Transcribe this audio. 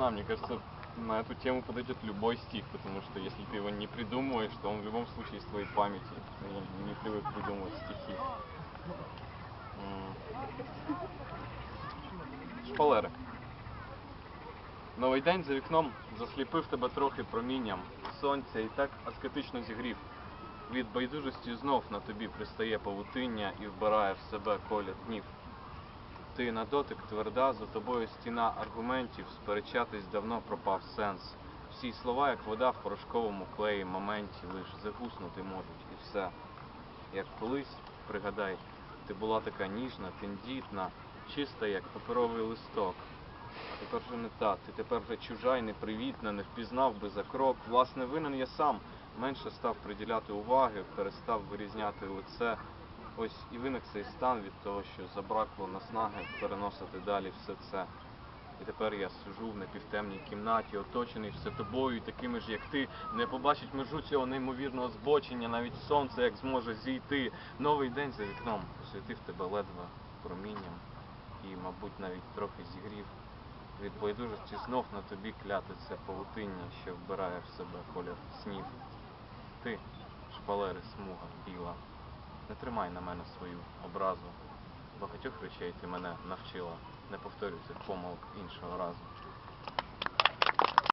знаю, мне кажется, на эту тему подойдет любой стих, потому что если ты его не придумываешь, то он в любом случае из твоей памяти. Я не привык придумывать стихи. М. Шпалери. Новий день за вікном засліпив тебе трохи промінням. Сонця і так аскетично зігрів. Від байдужості знов на тобі пристає павутиння і вбирає в себе колір днів. Ти на дотик тверда, за тобою стіна аргументів, сперечатись давно пропав сенс. Всі слова, як вода в порошковому клеї моменті, лиш загуснути можуть і все. Як колись, пригадай, ти була така ніжна, тендітна, чиста, як паперовий листок. А тепер вже не та, ти тепер вже чужа й непривітна, не впізнав би за крок. Власне, винен я сам менше став приділяти уваги, перестав вирізняти лице. Ось і виник цей стан від того, що забракло наснаги переносити далі все це. І тепер я сижу в напівтемній кімнаті, оточений все тобою, і такими ж, як ти, не побачить межу цього неймовірного збочення, навіть сонце як зможе зійти. Новий день за вікном освітив тебе ледве промінням і, мабуть, навіть трохи зігрів. Від байдужості знов на тобі кляте це павутиння, що вбирає в себе колір снів. Ти, шпалери, смуга, біла, не тримай на мене свою образу. Багатьох речей ти мене навчила, не повторюй цих помилок іншого разу.